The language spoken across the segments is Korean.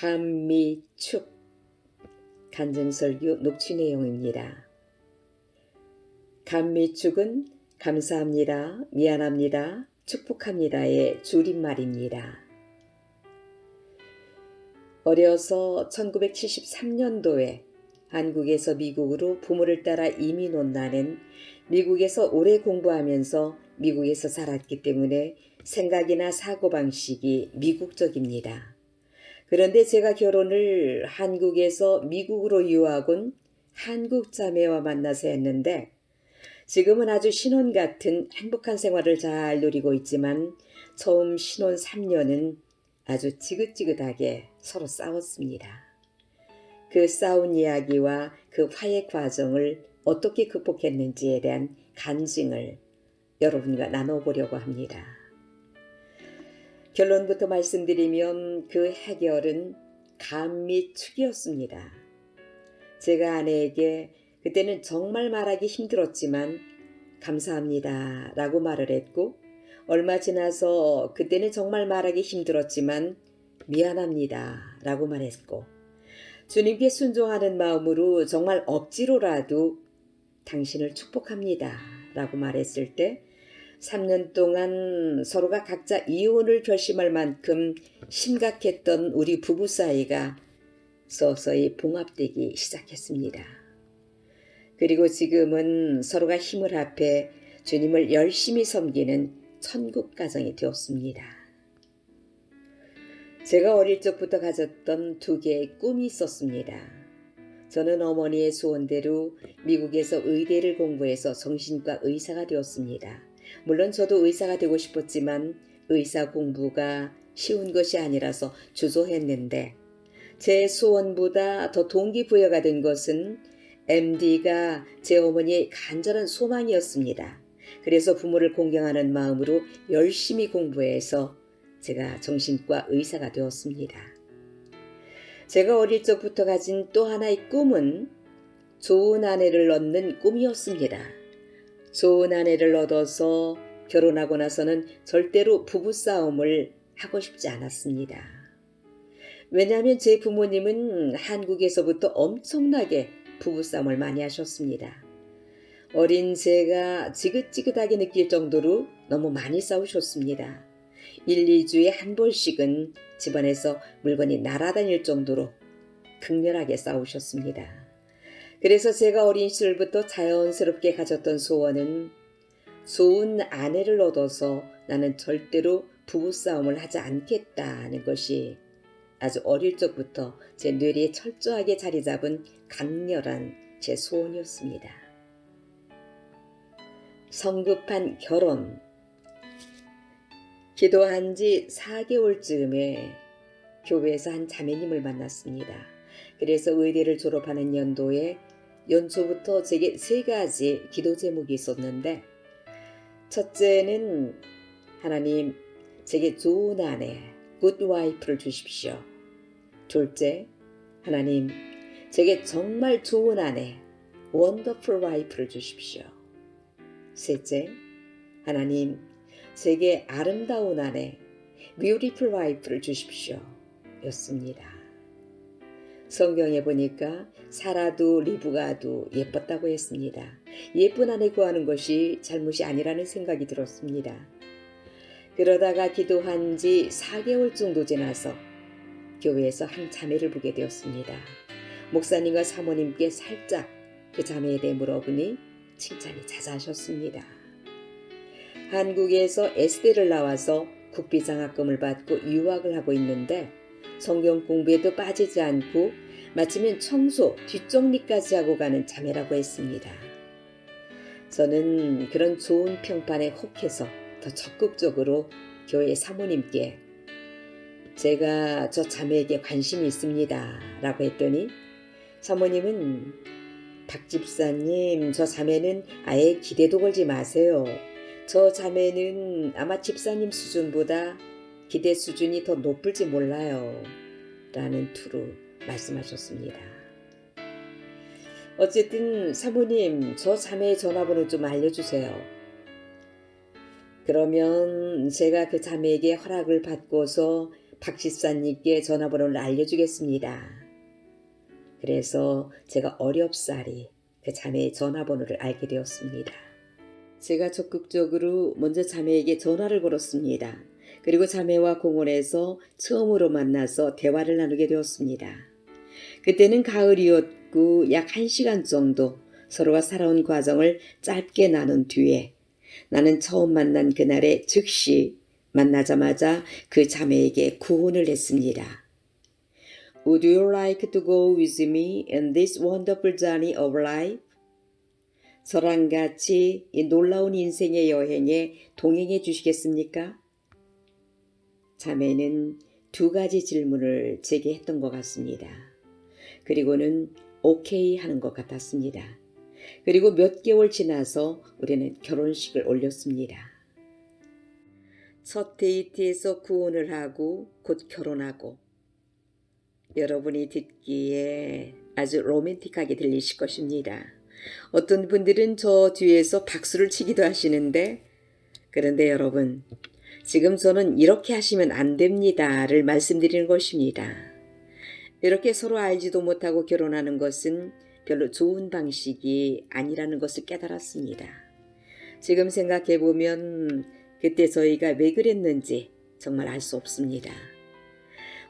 감미축 간증설교 녹취 내용입니다. 감미축은 감사합니다, 미안합니다, 축복합니다의 줄임말입니다. 어려서 1973년도에 한국에서 미국으로 부모를 따라 이민 온 나는 미국에서 오래 공부하면서 미국에서 살았기 때문에 생각이나 사고방식이 미국적입니다. 그런데 제가 결혼을 한국에서 미국으로 유학 온 한국 자매와 만나서 했는데 지금은 아주 신혼 같은 행복한 생활을 잘 누리고 있지만 처음 신혼 3년은 아주 지긋지긋하게 서로 싸웠습니다. 그 싸운 이야기와 그 화해 과정을 어떻게 극복했는지에 대한 간증을 여러분과 나눠보려고 합니다. 결론부터 말씀드리면 그 해결은 감미축이었습니다. 제가 아내에게 그때는 정말 말하기 힘들었지만 감사합니다 라고 말을 했고 얼마 지나서 그때는 정말 말하기 힘들었지만 미안합니다 라고 말했고 주님께 순종하는 마음으로 정말 억지로라도 당신을 축복합니다 라고 말했을 때 3년 동안 서로가 각자 이혼을 결심할 만큼 심각했던 우리 부부 사이가 서서히 봉합되기 시작했습니다. 그리고 지금은 서로가 힘을 합해 주님을 열심히 섬기는 천국 가정이 되었습니다. 제가 어릴 적부터 가졌던 두 개의 꿈이 있었습니다. 저는 어머니의 소원대로 미국에서 의대를 공부해서 정신과 의사가 되었습니다. 물론 저도 의사가 되고 싶었지만 의사 공부가 쉬운 것이 아니라서 주저했는데 제 소원보다 더 동기부여가 된 것은 MD가 제 어머니의 간절한 소망이었습니다. 그래서 부모를 공경하는 마음으로 열심히 공부해서 제가 정신과 의사가 되었습니다. 제가 어릴 적부터 가진 또 하나의 꿈은 좋은 아내를 얻는 꿈이었습니다. 좋은 아내를 얻어서 결혼하고 나서는 절대로 부부싸움을 하고 싶지 않았습니다. 왜냐하면 제 부모님은 한국에서부터 엄청나게 부부싸움을 많이 하셨습니다. 어린 제가 지긋지긋하게 느낄 정도로 너무 많이 싸우셨습니다. 1, 2주에 한 번씩은 집안에서 물건이 날아다닐 정도로 극렬하게 싸우셨습니다. 그래서 제가 어린 시절부터 자연스럽게 가졌던 소원은 좋은 아내를 얻어서 나는 절대로 부부싸움을 하지 않겠다는 것이 아주 어릴 적부터 제 뇌리에 철저하게 자리 잡은 강렬한 제 소원이었습니다. 성급한 결혼. 기도한 지 4개월 쯤에 교회에서 한 자매님을 만났습니다. 그래서 의대를 졸업하는 연도에 연초부터 제게 세 가지 기도 제목이 있었는데 첫째는 하나님 제게 좋은 아내 굿 와이프를 주십시오. 둘째 하나님 제게 정말 좋은 아내 원더풀 와이프를 주십시오. 셋째 하나님 제게 아름다운 아내 뷰티풀 와이프를 주십시오. 였습니다. 성경에 보니까 사라도 리브가도 예뻤다고 했습니다. 예쁜 아내 구하는 것이 잘못이 아니라는 생각이 들었습니다. 그러다가 기도한 지 4개월 정도 지나서 교회에서 한 자매를 보게 되었습니다. 목사님과 사모님께 살짝 그 자매에 대해 물어보니 칭찬이 자자하셨습니다. 한국에서 에스대를 나와서 국비장학금을 받고 유학을 하고 있는데 성경 공부에도 빠지지 않고 마치면 청소, 뒷정리까지 하고 가는 자매라고 했습니다. 저는 그런 좋은 평판에 혹해서 더 적극적으로 교회 사모님께 제가 저 자매에게 관심이 있습니다. 라고 했더니 사모님은 박 집사님, 저 자매는 아예 기대도 걸지 마세요. 저 자매는 아마 집사님 수준보다 기대 수준이 더 높을지 몰라요. 라는 투로 말씀하셨습니다. 어쨌든 사모님, 저 자매의 전화번호 좀 알려주세요. 그러면 제가 그 자매에게 허락을 받고서 박 집사님께 전화번호를 알려주겠습니다. 그래서 제가 어렵사리 그 자매의 전화번호를 알게 되었습니다. 제가 적극적으로 먼저 자매에게 전화를 걸었습니다. 그리고 자매와 공원에서 처음으로 만나서 대화를 나누게 되었습니다. 그때는 가을이었고 약 1시간 정도 서로가 살아온 과정을 짧게 나눈 뒤에 나는 처음 만난 그날에 즉시 만나자마자 그 자매에게 구혼을 했습니다. Would you like to go with me in this wonderful journey of life? 저랑 같이 이 놀라운 인생의 여행에 동행해 주시겠습니까? 자매는 두 가지 질문을 제게 했던 것 같습니다. 그리고는 오케이 하는 것 같았습니다. 그리고 몇 개월 지나서 우리는 결혼식을 올렸습니다. 첫 데이트에서 구혼을 하고 곧 결혼하고 여러분이 듣기에 아주 로맨틱하게 들리실 것입니다. 어떤 분들은 저 뒤에서 박수를 치기도 하시는데 그런데 여러분 지금 저는 이렇게 하시면 안 됩니다를 말씀드리는 것입니다. 이렇게 서로 알지도 못하고 결혼하는 것은 별로 좋은 방식이 아니라는 것을 깨달았습니다. 지금 생각해 보면 그때 저희가 왜 그랬는지 정말 알 수 없습니다.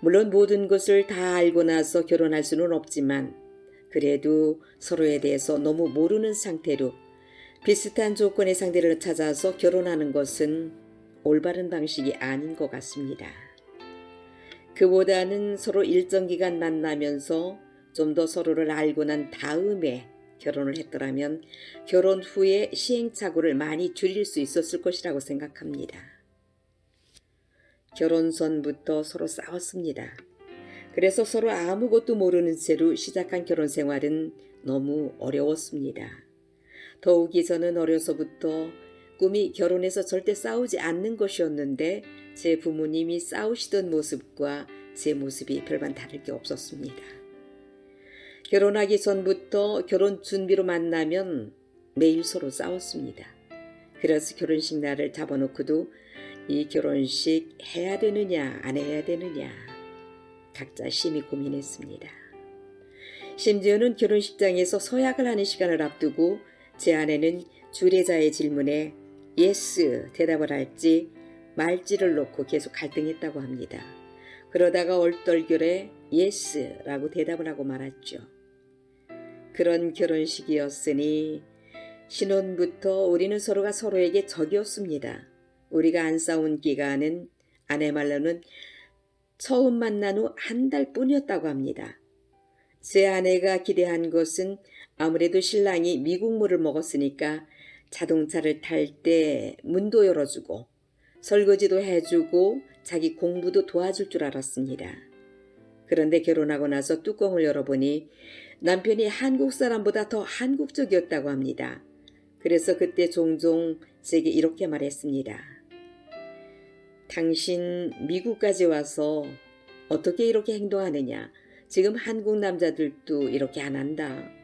물론 모든 것을 다 알고 나서 결혼할 수는 없지만 그래도 서로에 대해서 너무 모르는 상태로 비슷한 조건의 상대를 찾아서 결혼하는 것은 올바른 방식이 아닌 것 같습니다. 그보다는 서로 일정 기간 만나면서 좀 더 서로를 알고 난 다음에 결혼을 했더라면 결혼 후에 시행착오를 많이 줄일 수 있었을 것이라고 생각합니다. 결혼 전부터 서로 싸웠습니다. 그래서 서로 아무것도 모르는 채로 시작한 결혼 생활은 너무 어려웠습니다. 더욱이 저는 어려서부터 꿈이 결혼해서 절대 싸우지 않는 것이었는데 제 부모님이 싸우시던 모습과 제 모습이 별반 다를 게 없었습니다. 결혼하기 전부터 결혼 준비로 만나면 매일 서로 싸웠습니다. 그래서 결혼식 날을 잡아놓고도 이 결혼식 해야 되느냐 안 해야 되느냐 각자 심히 고민했습니다. 심지어는 결혼식장에서 서약을 하는 시간을 앞두고 제 아내는 주례자의 질문에 예스 대답을 할지 말지를 놓고 계속 갈등했다고 합니다. 그러다가 얼떨결에 예스라고 대답을 하고 말았죠. 그런 결혼식이었으니 신혼부터 우리는 서로가 서로에게 적이었습니다. 우리가 안 싸운 기간은 아내 말로는 처음 만난 후 한 달 뿐이었다고 합니다. 제 아내가 기대한 것은 아무래도 신랑이 미국물을 먹었으니까 자동차를 탈 때 문도 열어주고 설거지도 해주고 자기 공부도 도와줄 줄 알았습니다. 그런데 결혼하고 나서 뚜껑을 열어보니 남편이 한국 사람보다 더 한국적이었다고 합니다. 그래서 그때 종종 제게 이렇게 말했습니다. 당신 미국까지 와서 어떻게 이렇게 행동하느냐? 지금 한국 남자들도 이렇게 안 한다.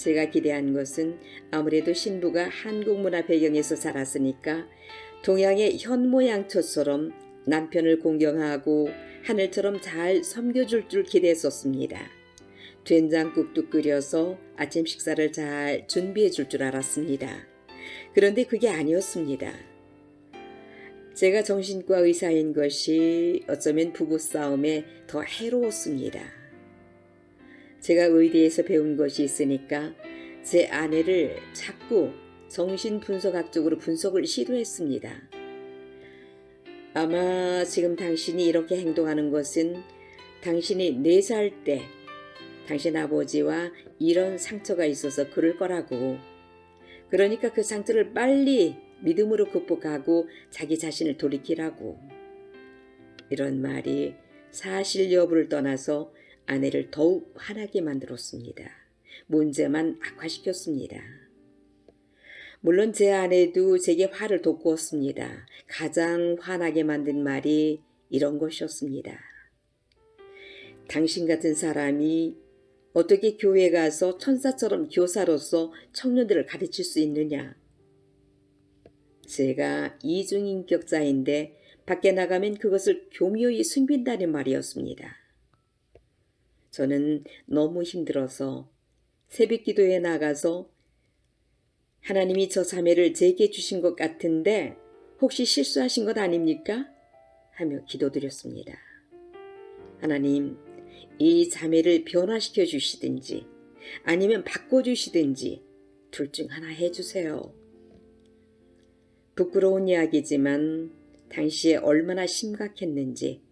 제가 기대한 것은 아무래도 신부가 한국 문화 배경에서 자랐으니까 동양의 현모양처처럼 남편을 공경하고 하늘처럼 잘 섬겨줄 줄 기대했었습니다. 된장국도 끓여서 아침 식사를 잘 준비해 줄 줄 알았습니다. 그런데 그게 아니었습니다. 제가 정신과 의사인 것이 어쩌면 부부싸움에 더 해로웠습니다. 제가 의대에서 배운 것이 있으니까 제 아내를 자꾸 정신분석학적으로 분석을 시도했습니다. 아마 지금 당신이 이렇게 행동하는 것은 당신이 4살 때 당신 아버지와 이런 상처가 있어서 그럴 거라고. 그러니까 그 상처를 빨리 믿음으로 극복하고 자기 자신을 돌이키라고. 이런 말이 사실 여부를 떠나서 아내를 더욱 화나게 만들었습니다. 문제만 악화시켰습니다. 물론 제 아내도 제게 화를 돋구었습니다. 가장 화나게 만든 말이 이런 것이었습니다. 당신 같은 사람이 어떻게 교회 가서 천사처럼 교사로서 청년들을 가르칠 수 있느냐? 제가 이중인격자인데 밖에 나가면 그것을 교묘히 숨긴다는 말이었습니다. 저는 너무 힘들어서 새벽 기도에 나가서 하나님이 저 자매를 제게 주신 것 같은데 혹시 실수하신 것 아닙니까? 하며 기도드렸습니다. 하나님, 이 자매를 변화시켜 주시든지 아니면 바꿔 주시든지 둘 중 하나 해주세요. 부끄러운 이야기지만 당시에 얼마나 심각했는지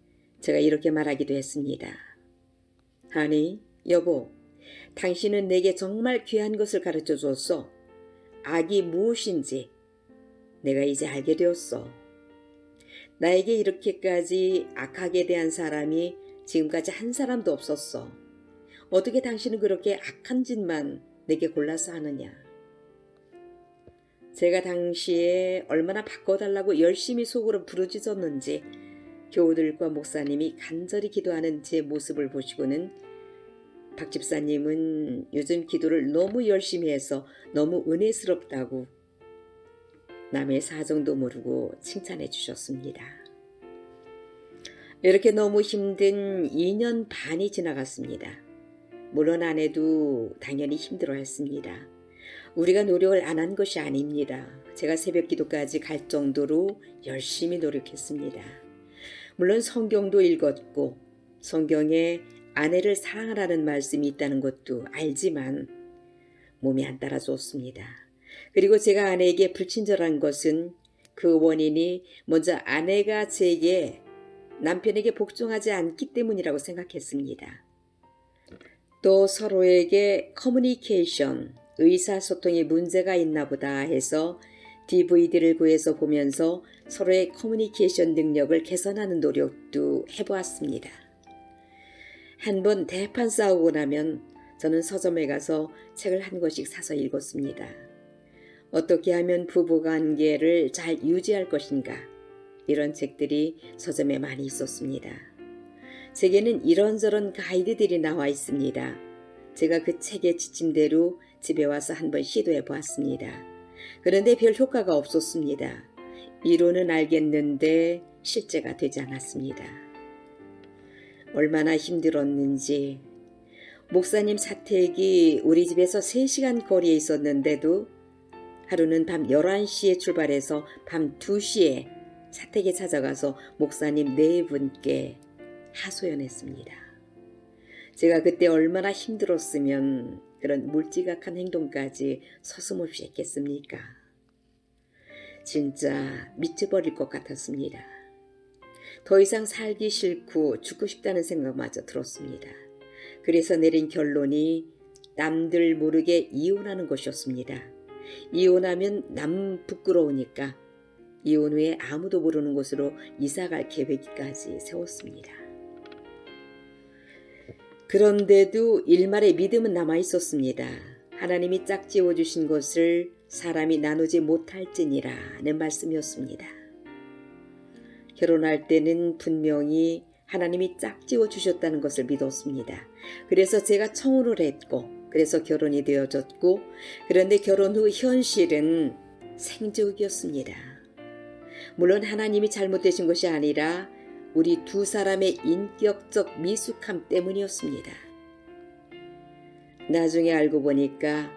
제가 이렇게 말하기도 했습니다. 아니, 여보, 당신은 내게 정말 귀한 것을 가르쳐 줬어. 악이 무엇인지 내가 이제 알게 되었어. 나에게 이렇게까지 악하게 대한 사람이 지금까지 한 사람도 없었어. 어떻게 당신은 그렇게 악한 짓만 내게 골라서 하느냐? 제가 당시에 얼마나 바꿔달라고 열심히 속으로 부르짖었는지 교우들과 목사님이 간절히 기도하는 제 모습을 보시고는 박 집사님은 요즘 기도를 너무 열심히 해서 너무 은혜스럽다고 남의 사정도 모르고 칭찬해 주셨습니다. 이렇게 너무 힘든 2년 반이 지나갔습니다. 물론 아내도 당연히 힘들어 했습니다. 우리가 노력을 안 한 것이 아닙니다. 제가 새벽 기도까지 갈 정도로 열심히 노력했습니다. 물론 성경도 읽었고 성경에 아내를 사랑하라는 말씀이 있다는 것도 알지만 몸이 안 따라줬습니다. 그리고 제가 아내에게 불친절한 것은 그 원인이 먼저 아내가 제게 남편에게 복종하지 않기 때문이라고 생각했습니다. 또 서로에게 커뮤니케이션, 의사소통에 문제가 있나 보다 해서 DVD를 구해서 보면서 서로의 커뮤니케이션 능력을 개선하는 노력도 해보았습니다. 한 번 대판 싸우고 나면 저는 서점에 가서 책을 한 권씩 사서 읽었습니다. 어떻게 하면 부부 관계를 잘 유지할 것인가? 이런 책들이 서점에 많이 있었습니다. 제게는 이런저런 가이드들이 나와 있습니다. 제가 그 책의 지침대로 집에 와서 한번 시도해 보았습니다. 그런데 별 효과가 없었습니다. 이론은 알겠는데 실제가 되지 않았습니다. 얼마나 힘들었는지 목사님 사택이 우리 집에서 3시간 거리에 있었는데도 하루는 밤 11시에 출발해서 밤 2시에 사택에 찾아가서 목사님 네 분께 하소연했습니다. 제가 그때 얼마나 힘들었으면 그런 물지각한 행동까지 서슴없이 했겠습니까? 진짜 미쳐버릴 것 같았습니다. 더 이상 살기 싫고 죽고 싶다는 생각마저 들었습니다. 그래서 내린 결론이 남들 모르게 이혼하는 것이었습니다. 이혼하면 남 부끄러우니까 이혼 후에 아무도 모르는 곳으로 이사갈 계획까지 세웠습니다. 그런데도 일말의 믿음은 남아 있었습니다. 하나님이 짝지어 주신 것을 사람이 나누지 못할지니라는 말씀이었습니다. 결혼할 때는 분명히 하나님이 짝지어 주셨다는 것을 믿었습니다. 그래서 제가 청혼을 했고, 그래서 결혼이 되어졌고, 그런데 결혼 후 현실은 생적이었습니다. 물론 하나님이 잘못되신 것이 아니라 우리 두 사람의 인격적 미숙함 때문이었습니다. 나중에 알고 보니까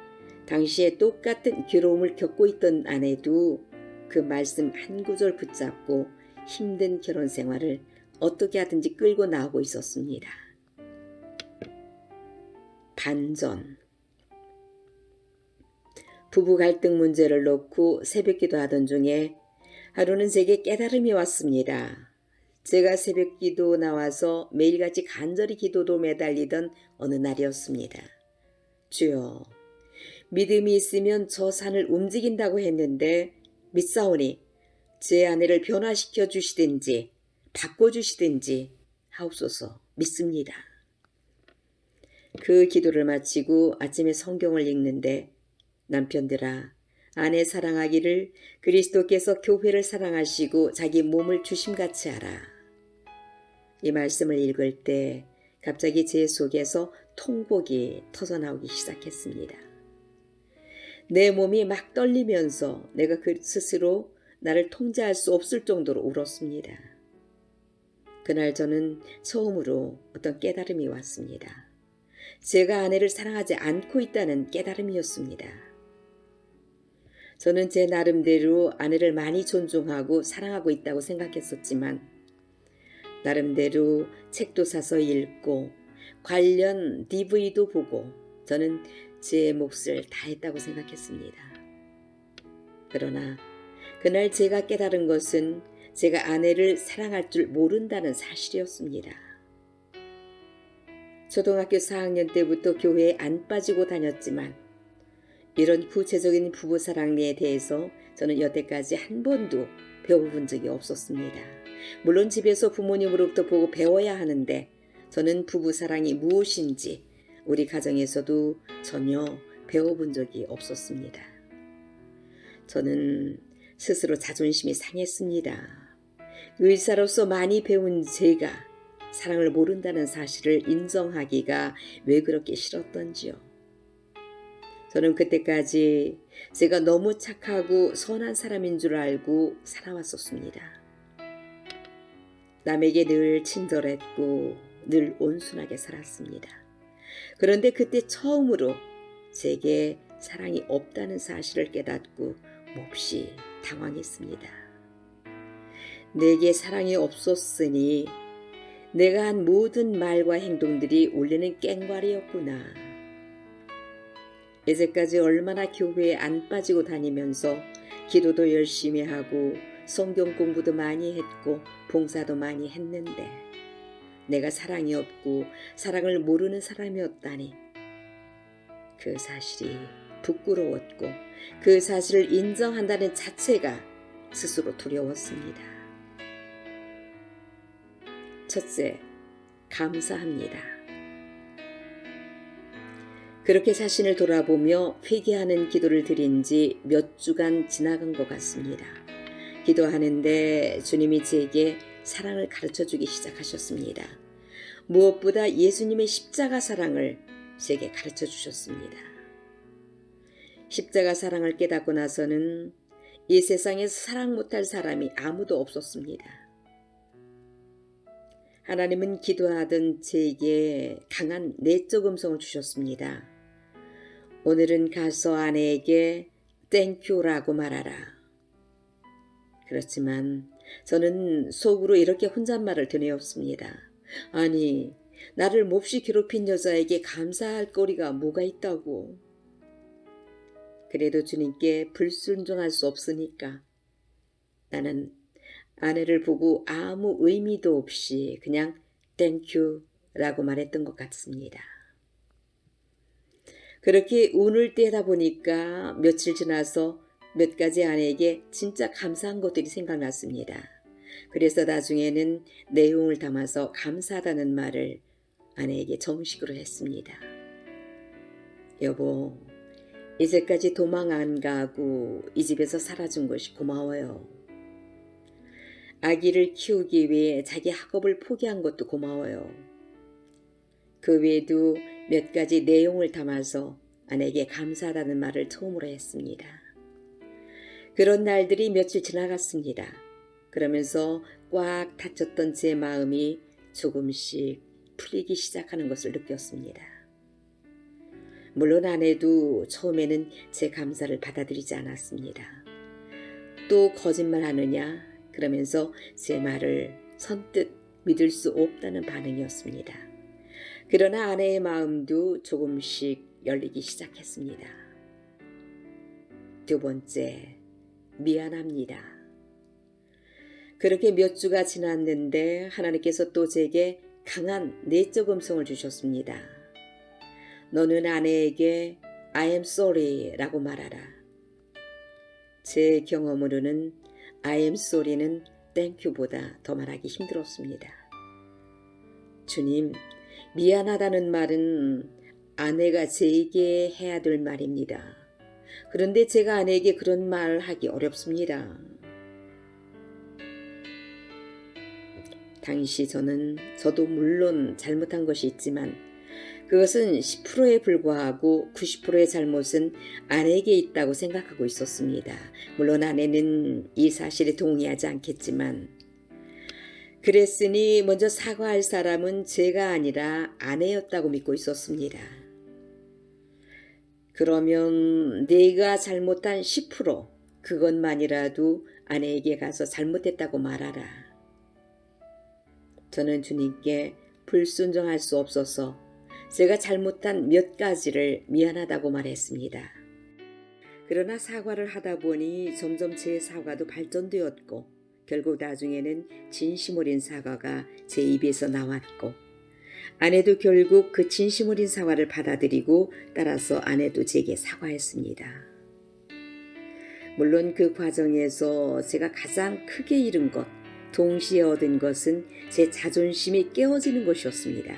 당시에 똑같은 괴로움을 겪고 있던 아내도 그 말씀 한 구절 붙잡고 힘든 결혼 생활을 어떻게 하든지 끌고 나오고 있었습니다. 반전. 부부 갈등 문제를 놓고 새벽 기도하던 중에 하루는 제게 깨달음이 왔습니다. 제가 새벽 기도 나와서 매일같이 간절히 기도도 매달리던 어느 날이었습니다. 주여, 믿음이 있으면 저 산을 움직인다고 했는데 믿사오니 제 아내를 변화시켜 주시든지 바꿔주시든지 하옵소서 믿습니다. 그 기도를 마치고 아침에 성경을 읽는데 남편들아 아내 사랑하기를 그리스도께서 교회를 사랑하시고 자기 몸을 주심같이 하라. 이 말씀을 읽을 때 갑자기 제 속에서 통곡이 터져나오기 시작했습니다. 내 몸이 막 떨리면서 내가 그 스스로 나를 통제할 수 없을 정도로 울었습니다. 그날 저는 처음으로 어떤 깨달음이 왔습니다. 제가 아내를 사랑하지 않고 있다는 깨달음이었습니다. 저는 제 나름대로 아내를 많이 존중하고 사랑하고 있다고 생각했었지만, 나름대로 책도 사서 읽고, 관련 DV도 보고, 저는 제 몫을 다했다고 생각했습니다. 그러나, 그날 제가 깨달은 것은 제가 아내를 사랑할 줄 모른다는 사실이었습니다. 초등학교 4학년 때부터 교회에 안 빠지고 다녔지만 이런 구체적인 부부 사랑에 대해서 저는 여태까지 한 번도 배워본 적이 없었습니다. 물론 집에서 부모님으로부터 보고 배워야 하는데 저는 부부 사랑이 무엇인지 우리 가정에서도 전혀 배워본 적이 없었습니다. 저는 스스로 자존심이 상했습니다. 의사로서 많이 배운 제가 사랑을 모른다는 사실을 인정하기가 왜 그렇게 싫었던지요. 저는 그때까지 제가 너무 착하고 선한 사람인 줄 알고 살아왔었습니다. 남에게 늘 친절했고 늘 온순하게 살았습니다. 그런데 그때 처음으로 제게 사랑이 없다는 사실을 깨닫고 몹시 당황했습니다. 내게 사랑이 없었으니 내가 한 모든 말과 행동들이 원래는 깽과리였구나. 이제까지 얼마나 교회에 안 빠지고 다니면서 기도도 열심히 하고 성경 공부도 많이 했고 봉사도 많이 했는데 내가 사랑이 없고 사랑을 모르는 사람이었다니 그 사실이 부끄러웠고 그 사실을 인정한다는 자체가 스스로 두려웠습니다. 첫째, 감사합니다. 그렇게 자신을 돌아보며 회개하는 기도를 드린 지 몇 주간 지나간 것 같습니다. 기도하는데 주님이 제게 사랑을 가르쳐 주기 시작하셨습니다. 무엇보다 예수님의 십자가 사랑을 제게 가르쳐 주셨습니다. 십자가 사랑을 깨닫고 나서는 이 세상에서 사랑 못할 사람이 아무도 없었습니다. 하나님은 기도하던 제게 강한 내적 음성을 주셨습니다. 오늘은 가서 아내에게 땡큐라고 말하라. 그렇지만 저는 속으로 이렇게 혼잣말을 드네었습니다. 아니, 나를 몹시 괴롭힌 여자에게 감사할 거리가 뭐가 있다고. 그래도 주님께 불순종할 수 없으니까 나는 아내를 보고 아무 의미도 없이 그냥 땡큐라고 말했던 것 같습니다. 그렇게 운을 떼다 보니까 며칠 지나서 몇 가지 아내에게 진짜 감사한 것들이 생각났습니다. 그래서 나중에는 내용을 담아서 감사하다는 말을 아내에게 정식으로 했습니다. 여보, 이제까지 도망 안 가고 이 집에서 살아준 것이 고마워요. 아기를 키우기 위해 자기 학업을 포기한 것도 고마워요. 그 외에도 몇 가지 내용을 담아서 아내에게 감사하다는 말을 처음으로 했습니다. 그런 날들이 며칠 지나갔습니다. 그러면서 꽉 닫혔던 제 마음이 조금씩 풀리기 시작하는 것을 느꼈습니다. 물론 아내도 처음에는 제 감사를 받아들이지 않았습니다. 또 거짓말 하느냐? 그러면서 제 말을 선뜻 믿을 수 없다는 반응이었습니다. 그러나 아내의 마음도 조금씩 열리기 시작했습니다. 두 번째, 미안합니다. 그렇게 몇 주가 지났는데 하나님께서 또 제게 강한 내적 음성을 주셨습니다. 너는 아내에게 I am sorry 라고 말하라. 제 경험으로는 I am sorry는 thank you보다 더 말하기 힘들었습니다. 주님, 미안하다는 말은 아내가 제게 해야 될 말입니다. 그런데 제가 아내에게 그런 말 하기 어렵습니다. 당시 저는 저도 물론 잘못한 것이 있지만 그것은 10%에 불과하고 90%의 잘못은 아내에게 있다고 생각하고 있었습니다. 물론 아내는 이 사실에 동의하지 않겠지만 그랬으니 먼저 사과할 사람은 제가 아니라 아내였다고 믿고 있었습니다. 그러면 내가 잘못한 10% 그것만이라도 아내에게 가서 잘못했다고 말하라. 저는 주님께 불순종할 수 없어서 제가 잘못한 몇 가지를 미안하다고 말했습니다. 그러나 사과를 하다 보니 점점 제 사과도 발전되었고 결국 나중에는 진심 어린 사과가 제 입에서 나왔고 아내도 결국 그 진심 어린 사과를 받아들이고 따라서 아내도 제게 사과했습니다. 물론 그 과정에서 제가 가장 크게 잃은 것, 동시에 얻은 것은 제 자존심이 깨어지는 것이었습니다.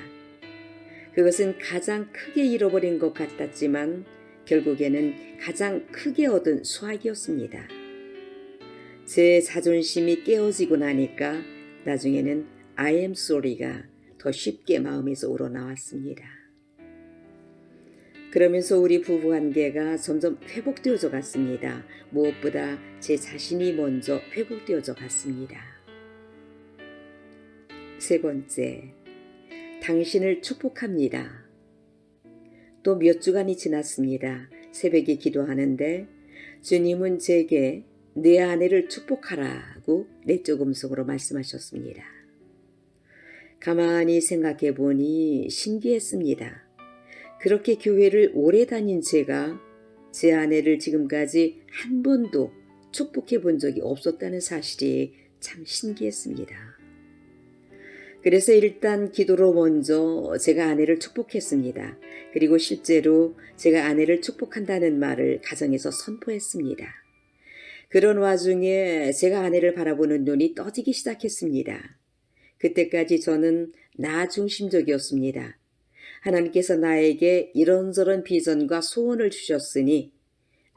그것은 가장 크게 잃어버린 것 같았지만 결국에는 가장 크게 얻은 수확이었습니다. 제 자존심이 깨어지고 나니까 나중에는 I am sorry가 더 쉽게 마음에서 우러나왔습니다. 그러면서 우리 부부 관계가 점점 회복되어져 갔습니다. 무엇보다 제 자신이 먼저 회복되어져 갔습니다. 세 번째, 당신을 축복합니다. 또 몇 주간이 지났습니다. 새벽에 기도하는데 주님은 제게 내 아내를 축복하라고 내적 음성으로 말씀하셨습니다. 가만히 생각해 보니 신기했습니다. 그렇게 교회를 오래 다닌 제가 제 아내를 지금까지 한 번도 축복해 본 적이 없었다는 사실이 참 신기했습니다. 그래서 일단 기도로 먼저 제가 아내를 축복했습니다. 그리고 실제로 제가 아내를 축복한다는 말을 가정에서 선포했습니다. 그런 와중에 제가 아내를 바라보는 눈이 떠지기 시작했습니다. 그때까지 저는 나 중심적이었습니다. 하나님께서 나에게 이런저런 비전과 소원을 주셨으니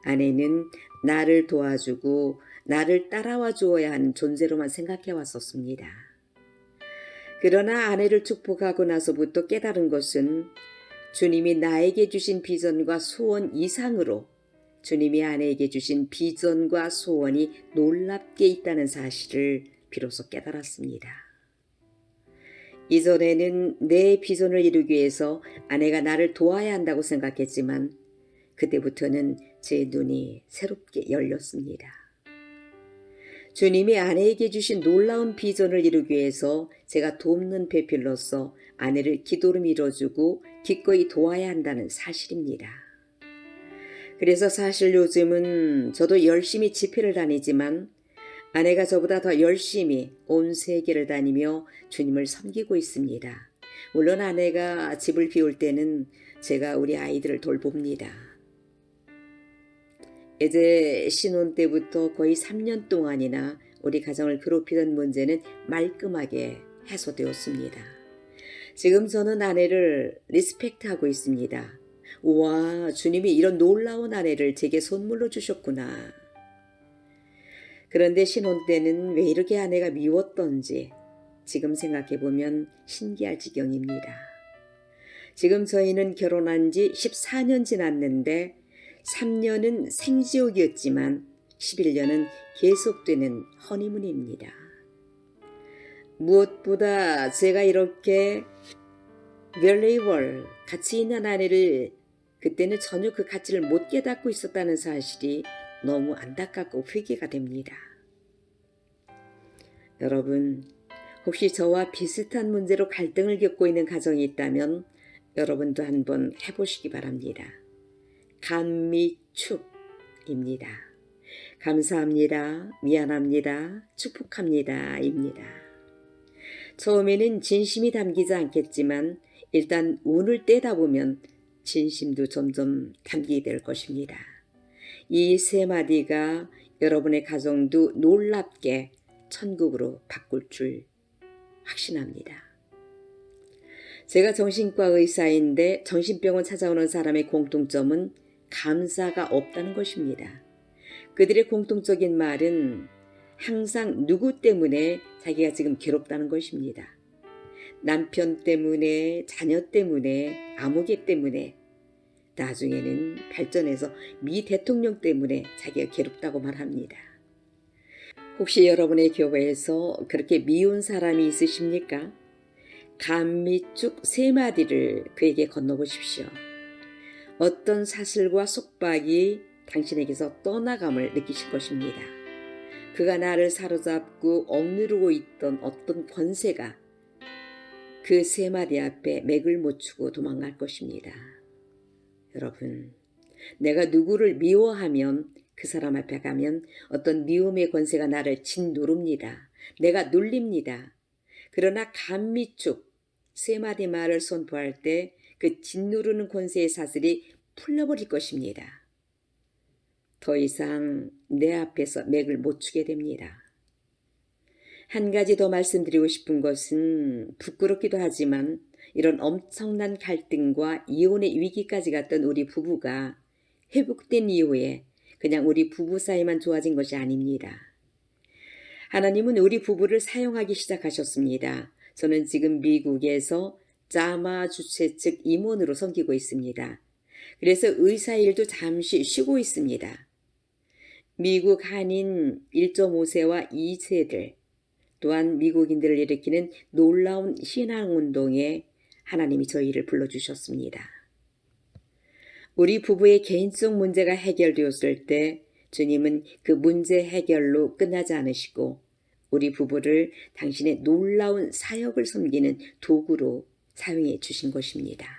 아내는 나를 도와주고 나를 따라와 주어야 하는 존재로만 생각해 왔었습니다. 그러나 아내를 축복하고 나서부터 깨달은 것은 주님이 나에게 주신 비전과 소원 이상으로 주님이 아내에게 주신 비전과 소원이 놀랍게 있다는 사실을 비로소 깨달았습니다. 이전에는 내 비전을 이루기 위해서 아내가 나를 도와야 한다고 생각했지만 그때부터는 제 눈이 새롭게 열렸습니다. 주님이 아내에게 주신 놀라운 비전을 이루기 위해서 제가 돕는 배필로서 아내를 기도로 밀어주고 기꺼이 도와야 한다는 사실입니다. 그래서 사실 요즘은 저도 열심히 집회를 다니지만 아내가 저보다 더 열심히 온 세계를 다니며 주님을 섬기고 있습니다. 물론 아내가 집을 비울 때는 제가 우리 아이들을 돌봅니다. 이제 신혼 때부터 거의 3년 동안이나 우리 가정을 괴롭히던 문제는 말끔하게 해소되었습니다. 지금 저는 아내를 리스펙트하고 있습니다. 우와, 주님이 이런 놀라운 아내를 제게 선물로 주셨구나. 그런데 신혼 때는 왜 이렇게 아내가 미웠던지 지금 생각해보면 신기할 지경입니다. 지금 저희는 결혼한 지 14년 지났는데 3년은 생지옥이었지만 11년은 계속되는 허니문입니다. 무엇보다 제가 이렇게 밸레이월 가치 있는 아내를 그때는 전혀 그 가치를 못 깨닫고 있었다는 사실이 너무 안타깝고 회개가 됩니다. 여러분, 혹시 저와 비슷한 문제로 갈등을 겪고 있는 가정이 있다면 여러분도 한번 해보시기 바랍니다. 감미축입니다. 감사합니다. 미안합니다. 축복합니다. 입니다. 처음에는 진심이 담기지 않겠지만 일단 운을 떼다 보면 진심도 점점 담기게 될 것입니다. 이 세 마디가 여러분의 가정도 놀랍게 천국으로 바꿀 줄 확신합니다. 제가 정신과 의사인데 정신병원 찾아오는 사람의 공통점은 감사가 없다는 것입니다. 그들의 공통적인 말은 항상 누구 때문에 자기가 지금 괴롭다는 것입니다. 남편 때문에, 자녀 때문에, 아무개 때문에, 나중에는 발전해서 미 대통령 때문에 자기가 괴롭다고 말합니다. 혹시 여러분의 교회에서 그렇게 미운 사람이 있으십니까? 감미축 세 마디를 그에게 건너보십시오. 어떤 사슬과 속박이 당신에게서 떠나감을 느끼실 것입니다. 그가 나를 사로잡고 억누르고 있던 어떤 권세가 그 세 마디 앞에 맥을 못 추고 도망갈 것입니다. 여러분, 내가 누구를 미워하면 그 사람 앞에 가면 어떤 미움의 권세가 나를 짓누릅니다. 내가 눌립니다. 그러나 감미축 세 마디 말을 선포할 때 그 짓누르는 권세의 사슬이 풀려버릴 것입니다. 더 이상 내 앞에서 맥을 못 추게 됩니다. 한 가지 더 말씀드리고 싶은 것은 부끄럽기도 하지만 이런 엄청난 갈등과 이혼의 위기까지 갔던 우리 부부가 회복된 이후에 그냥 우리 부부 사이만 좋아진 것이 아닙니다. 하나님은 우리 부부를 사용하기 시작하셨습니다. 저는 지금 미국에서 자마 주최 측 임원으로 섬기고 있습니다. 그래서 의사 일도 잠시 쉬고 있습니다. 미국 한인 1.5세와 2세들 또한 미국인들을 일으키는 놀라운 신앙운동에 하나님이 저희를 불러주셨습니다. 우리 부부의 개인적 문제가 해결되었을 때 주님은 그 문제 해결로 끝나지 않으시고 우리 부부를 당신의 놀라운 사역을 섬기는 도구로 사용해 주신 것입니다.